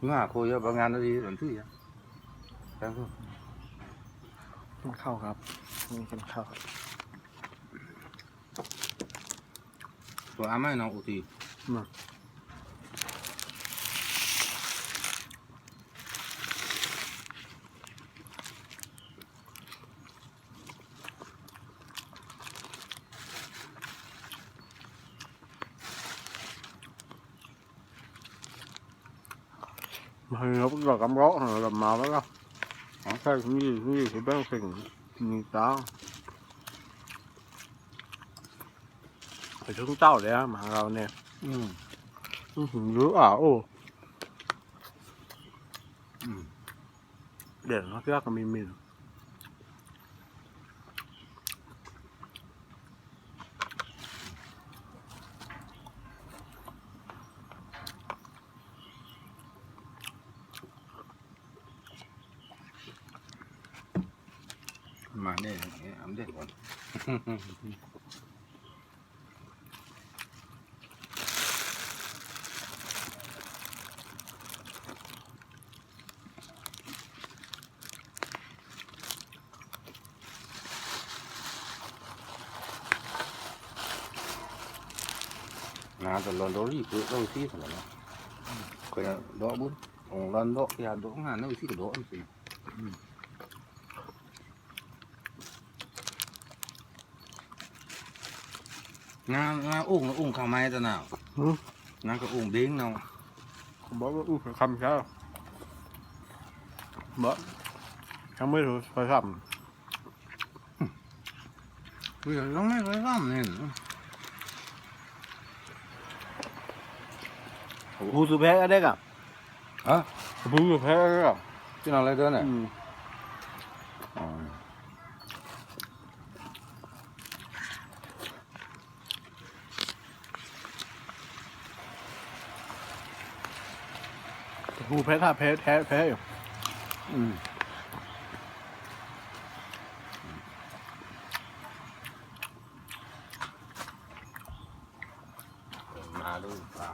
nga cô giờ bằng ngàn nó đi vẫn thứ gì Đang không กินข้าวครับนี่กินข้าวครับตัวอาไม่น้อ thì lúc giờ cắm gỗ là làm màu đó đâu. Không thấy cũng gì cũng gì thì bé thì nhìn tao phải xuống tao đấy mà rồi nè. Ừ. À, ừ rửa ảo để nó cái khác mình mình านแต่ลอนโดรี่คือเราที่เท่าไหร่นะก็จะดอกบุญของลอนดอกยาดอกงา นเราที่ก็ดอกอันสิงานงานอุ้งอุ้งข้างไม้ตัวหนาวงานก็อุ้งเด้งเนาะ không bỏ u phải khăm sao bỏ không biết rồi phải khăm คือต้องไม่เคยทำเนี่ย u từ bé ở đây cả ฮะ u từ bé ở đây cả ที่นอนอะไรเด้อเนี่ย ừ. อ๋อ หูเพชรค่ะเพชรแท้เพชรอืมมาดูกสา